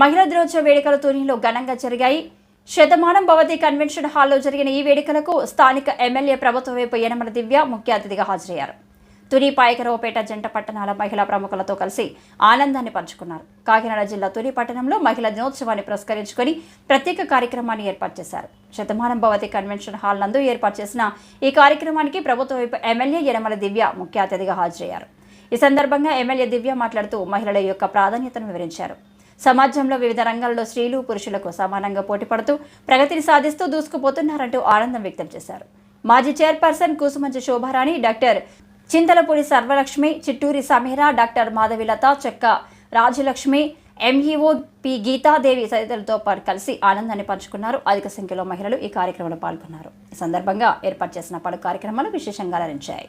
మహిళా దినోత్సవ వేడుకలు తునిలో ఘనంగా జరిగాయి. శతమానం భవతి కన్వెన్షన్ హాల్లో జరిగిన ఈ వేడుకలకు స్థానిక ఎమ్మెల్యే ప్రభుత్వ వైపు యనమల దివ్య ముఖ్య అతిథిగా హాజరయ్యారు. తుని పాయకరావుపేట జంట పట్టణాల మహిళా ప్రముఖులతో కలిసి ఆనందాన్ని పంచుకున్నారు. కాకినాడ జిల్లా తుని పట్టణంలో మహిళా దినోత్సవాన్ని పురస్కరించుకొని ప్రత్యేక కార్యక్రమాన్ని ఏర్పాటు చేశారు. శతమానం భవతి కన్వెన్షన్ హాల్ నందు ఏర్పాటు చేసిన ఈ కార్యక్రమానికి ప్రభుత్వ వైపు ఎమ్మెల్యే యనమల దివ్య ముఖ్య అతిథిగా హాజరయ్యారు. ఈ సందర్భంగా ఎమ్మెల్యే దివ్య మాట్లాడుతూ మహిళల యొక్క ప్రాధాన్యతను వివరించారు. సమాజంలో వివిధ రంగాల్లో స్త్రీలు పురుషులకు సమానంగా పోటీపడుతూ ప్రగతిని సాధిస్తూ దూసుకుపోతున్నారంటూ ఆనందం వ్యక్తం చేశారు. మాజీ chairperson Kusumancha Shobharani doctor Chintalapudi Sarvalakshmi Chitturi Sameera doctor Madhavilatha Chekka Rajalakshmi MEO P Geetadevi తదితరులతో పాటు కలిసి ఆనందాన్ని పంచుకున్నారు. అధిక సంఖ్యలో మహిళలు ఈ కార్యక్రమంలో పాల్గొన్నారు. ఈ సందర్భంగా ఏర్పాటు చేసిన పలు కార్యక్రమాలు విశేషంగా అలరించాయి.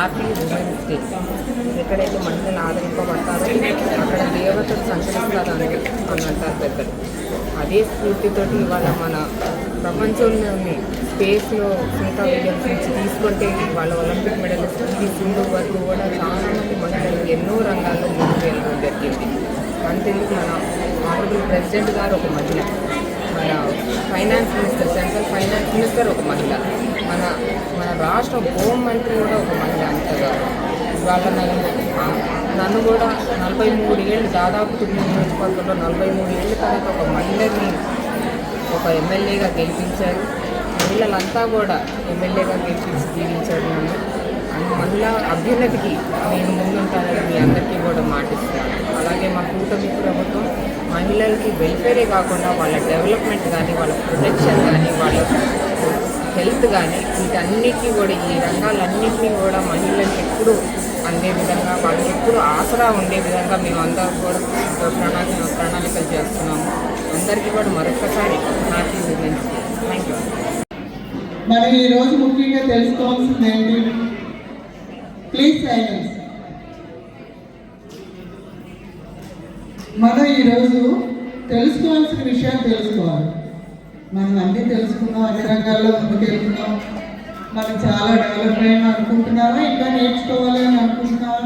హ్యాపీ ఉమెన్స్ డే ఎక్కడైతే మహిళలు ఆదరింపబడతారో అక్కడ దేవతలు సంచరిస్తారని అని అంటారు పెద్దలు. అదే స్ఫూర్తితోటి ఇవాళ మన ప్రపంచంలోని స్పేస్లో సునీతా విలియమ్స్ నుంచి తీసుకుంటే వాళ్ళ ఒలింపిక్ మెడలిస్ట్ ఈ సింధు వరకు కూడా చాలా మంది మహిళలు ఎన్నో రంగాల్లో ముందుకు వెళ్ళడం జరిగింది. అంతేందుకు మన ఆనరబుల్ ప్రెసిడెంట్ గారు ఒక మహిళ మన finance minister central finance minister ఒక మహిళ. రాష్ట్ర హోమ్ మంత్రి కూడా ఒక మహిళ అనిత ఇవాళ నన్ను నన్ను కూడా నలభై మూడు ఏళ్ళు దాదాపు తొమ్మిది నియోజకవర్గంలో నలభై మూడు ఏళ్ళ తర్వాత ఒక మహిళని ఒక ఎమ్మెల్యేగా గెలిపించారు. మహిళలంతా కూడా ఎమ్మెల్యేగా గెలిపించి జీవించారు నన్ను. అండ్ మహిళా అభ్యున్నతికి నేను ముందుంటానని మీ అందరికీ కూడా మాటిస్తాను అలాగే మా కూటమి ప్రభుత్వం మహిళలకి వెల్ఫేరే కాకుండా వాళ్ళ డెవలప్మెంట్ కానీ వాళ్ళ ప్రొటెక్షన్ కానీ వాళ్ళ హెల్త్ కానీ వీటన్నిటికీ కూడా ఈ రంగాలన్నింటినీ కూడా మహిళలకు ఎప్పుడు అందే విధంగా వాళ్ళకి ఎప్పుడు ఆసరా ఉండే విధంగా మేము అందరం కూడా ప్రణాళిక ప్రణాళికలు చేస్తున్నాము. అందరికీ కూడా మరొకసారి హ్యాపీ విమెన్స్ థ్యాంక్ యూ. మనం ఈరోజు ముఖ్యంగా తెలుసుకోవాల్సింది ఏంటి? ప్లీజ్ సైలెన్స్ మనం ఈరోజు తెలుసుకోవాల్సిన విషయాలు తెలుసుకోవాలి. మనం అన్నీ తెలుసుకున్నాం అన్ని రంగాల్లో ముందుకెళ్తున్నాం మనం చాలా డెవలప్ అయ్యాం అనుకుంటున్నామా? ఇంకా నేర్చుకోవాలి అని అనుకుంటున్నాం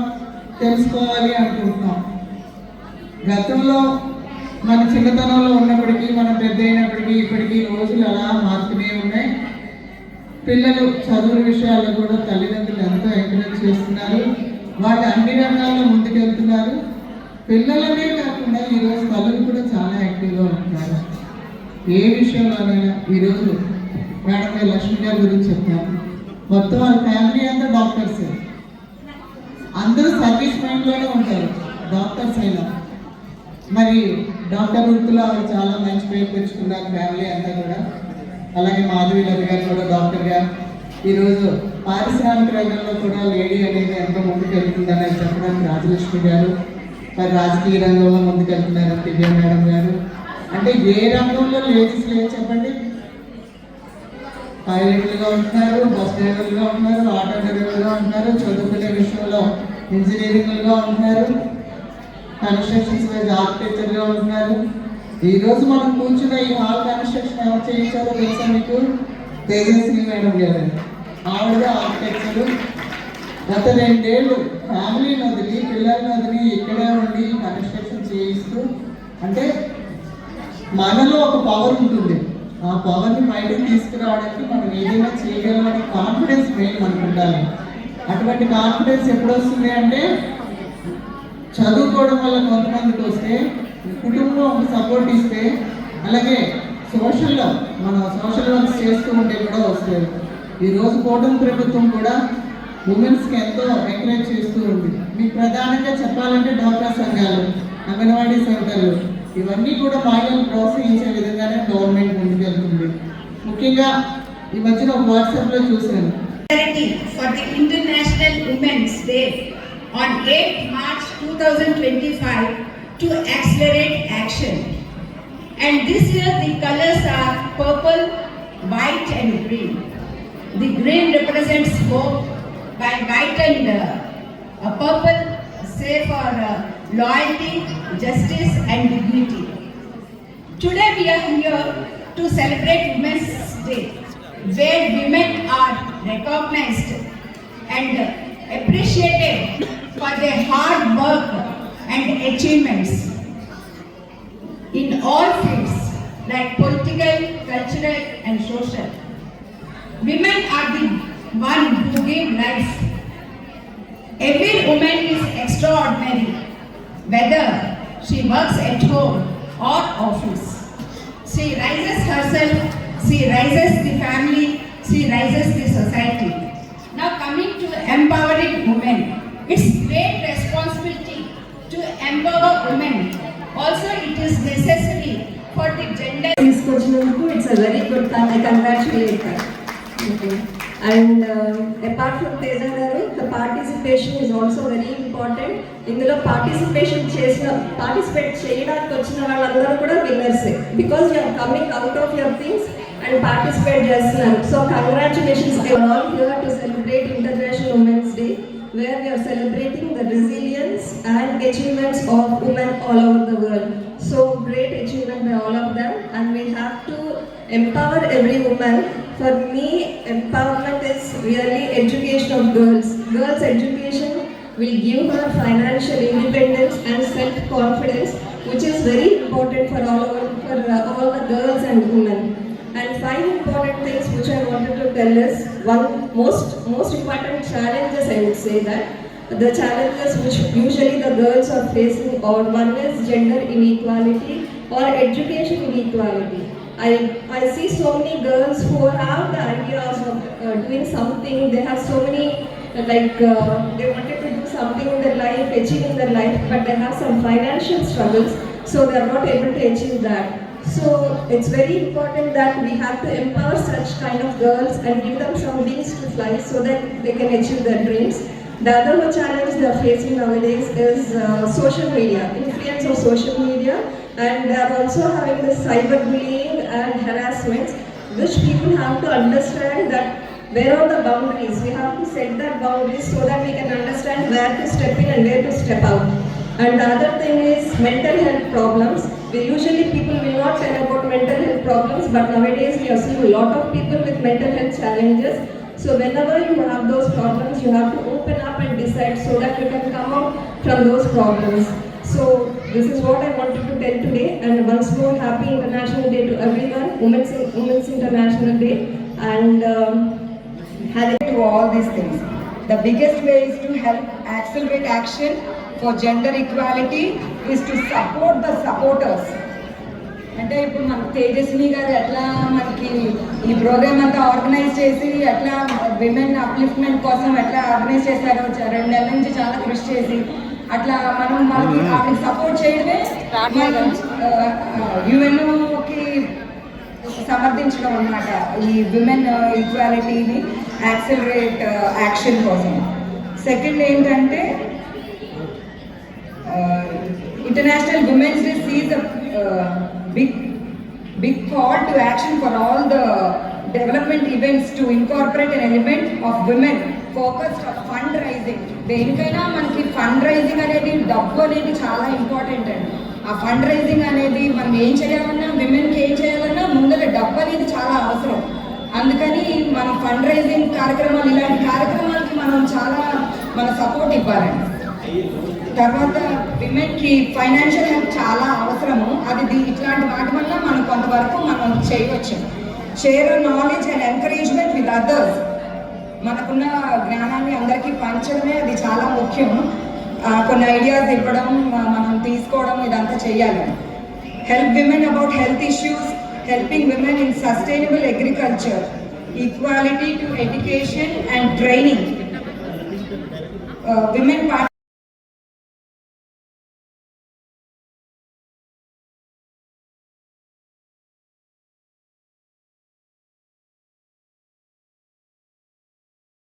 తెలుసుకోవాలి అనుకుంటున్నాం. గతంలో మన చిన్నతనంలో ఉన్నప్పటికీ మనం పెద్ద అయినప్పటికీ ఇప్పటికీ రోజులు అలా మారుతూనే ఉన్నాయి. పిల్లలు చదువుల విషయాల్లో కూడా తల్లిదండ్రులు ఎంతో ఎంకరేజ్ చేస్తున్నారు. వాళ్ళు అన్ని రంగాల్లో ముందుకెళ్తున్నారు. పిల్లలనే కాకుండా ఈరోజు తల్లులు కూడా చాలా యాక్టివ్గా ఉంటున్నారు. ఏ విషయంలోనైనా ఈరోజు మేడం గారు లక్ష్మి గారి గురించి చెప్తాను మొత్తం వాళ్ళ ఫ్యామిలీ అంతా డాక్టర్సే అందరూ సర్వీస్ మైండ్లోనే ఉంటారు. డాక్టర్స్ అయినా. మరి డాక్టర్ వృత్తిలో ఆవిడ చాలా మంచి పేరు తెచ్చుకున్నారు ఫ్యామిలీ అంతా కూడా. అలాగే మాధవి లత గారు కూడా డాక్టర్గా ఈరోజు పారిశ్రామిక రంగంలో కూడా లేడీ అనేది ఎంతో ముందుకెళ్తుందని చెప్పడానికి రాజలక్ష్మి గారు. మరి రాజకీయ రంగంలో ముందుకెళ్తున్నారు దివ్య మేడం గారు. అంటే ఏ రంగంలో లేడీస్ లేదు చెప్పండి? పైలట్లుగా ఉంటున్నారు బస్ డ్రైవర్లుగా ఉంటున్నారు ఆటో డ్రైవర్లుగా ఉంటున్నారు చదువుకునే విషయంలో ఇంజనీరింగ్లుగా ఉంటున్నారు కన్స్ట్రక్షన్స్ వైజ్ ఆర్కిటెక్చర్గా ఉంటున్నారు. ఈరోజు మనం కూర్చున్న ఈ హాల్ కన్స్ట్రక్షన్ ఎవరు చేయించారో తెలుసా మీకు? తేజస్వి మేడం గారు. ఆవిడ ఆర్కిటెక్చర్ గత రెండేళ్ళు ఫ్యామిలీని వదిలి పిల్లల్ని వదిలి ఇక్కడే ఉండి కన్స్ట్రక్షన్ చేయిస్తూ అంటే మనలో ఒక పవర్ ఉంటుంది. ఆ పవర్ని బయటకు తీసుకురావడానికి మనం ఏదైనా చేయగలమని కాన్ఫిడెన్స్ మెయిన్ మనకు ఉండాలి. అటువంటి కాన్ఫిడెన్స్ ఎప్పుడు వస్తుంది అంటే చదువుకోవడం వల్ల కొంతమందికి వస్తే కుటుంబం ఒక సపోర్ట్ ఇస్తే అలాగే సోషల్లో మనం సోషల్ వర్క్స్ చేస్తూ ఉంటే కూడా వస్తుంది ఈరోజు కూటమి ప్రభుత్వం కూడా ఉమెన్స్కి ఎంతో ఎంకరేజ్ చేస్తూ ఉంది. మీకు ప్రధానంగా చెప్పాలంటే డాక్టర్ సంఘాలు అంగన్వాడీ సెంటర్లు ఇవన్నీ కూడా మహిళలను ప్రోత్సహించే విధంగానే గవర్నమెంట్ ముందుకెళ్తుంది ముఖ్యంగా ఈ మధ్యన ఒక వాట్సాప్లో చూశాను Solidarity for the International Women's Day on 8 March 2025 to accelerate action. And this year the colors are purple, white and green. The green represents hope, while white and uh, uh, purple say for uh, loyalty, justice and dignity. Today we are here to celebrate Women's Day, where women are recognized and appreciated for their hard work and achievements in all fields like political, cultural and social. Women are the one who give life. Every woman is extraordinary, whether she works at home or office. She raises herself, she raises the family, she raises the society. Now coming to empowering women, it's great responsibility to empower women. Also it is necessary for the gender. It's a very good time. I congratulate her. Okay. And uh, apart from Teja the participation is also very important ఇందులో participation చేసిన participate చేయడానికి వచ్చిన వాళ్ళందరూ కూడా winners because you are coming out of your things and participate చేస్తున్నారు so congratulations to celebrate international women's day where you are celebrating the resilience and achievements of women all over the world so great achievement by all of them and we have to empower every women for me empowerment is really education of girls girls education will give her financial independence and self-confidence, which is very important for all for uh, all the girls and women. And five important things which I wanted to tell is one most most important challenges I would say that the challenges which usually the girls are facing or one is gender inequality or education inequality. I, I see so many girls who have the ideas of uh, doing something, they have so many like uh, they wanted to something in their life, achieve in their life, but they have some financial struggles, so they are not able to achieve that. So it's very important that we have to empower such kind of girls and give them some wings to fly so that they can achieve their dreams. The other challenge they are facing nowadays is uh, social media, influence of social media, and they are also having the cyberbullying and harassment, which people have to understand that where are the boundaries? We have to set that boundaries so that we can understand where to step in and where to step out. And the other thing is mental health problems. We usually people will not tell about mental health problems, but nowadays we are seeing a lot of people with mental health challenges. So whenever you have those problems, you have to open up and decide so that you can come out from those problems. So this is what I wanted to tell today. And once more, happy International Day to everyone, Women's Women's International Day, and. Um, having to all these things. The biggest way is to help accelerate action for gender equality is to support the supporters. అంటే ఇప్పుడు మన తేజస్వి గారు ఎట్లా మనకి ఈ programme అంతా organise చేసి ఎట్లా విమెన్ అప్లిఫ్ట్మెంట్ కోసం ఎట్లా ఆర్గనైజ్ చేశారో రెండు నెలల నుంచి చాలా కృషి చేసి అట్లా మనం మనకి ఆవిడకి సపోర్ట్ చేయడమే యుఎన్ఓకి సమర్థించడం అన్నమాట ఈ విమెన్ ఈక్వాలిటీని యాక్సిలరేట్ యాక్షన్ కోసం సెకండ్ ఏంటంటే international women's day sees big big call to action for all the development events to incorporate an element of women focused of fund raising దేనికైనా మనకి ఫండ్ రైజింగ్ అనేది డబ్బు అనేది చాలా ఇంపార్టెంట్ అండి. ఆ ఫండ్ రైజింగ్ అనేది మనం ఏం చేయాలన్నా విమెన్కి ఏం చేయాలన్నా ముందర డబ్బు అనేది చాలా అవసరం ఫండ్ రైజింగ్ కార్యక్రమాలు ఇలాంటి కార్యక్రమాలకి మనం చాలా మన సపోర్ట్ ఇవ్వాలండి. తర్వాత విమెన్కి ఫైనాన్షియల్ హెల్ప్ చాలా అవసరము. అది దీ- ఇట్లాంటి వాటి వల్ల మనం కొంతవరకు మనం చేయవచ్చు. Share knowledge and encouragement with others మనకున్న జ్ఞానాన్ని అందరికీ పంచడమే అది చాలా ముఖ్యం కొన్ని ఐడియాస్ ఇవ్వడం మనం తీసుకోవడం ఇదంతా చేయాలి. Help women about health issues helping women in sustainable agriculture equality to education and training women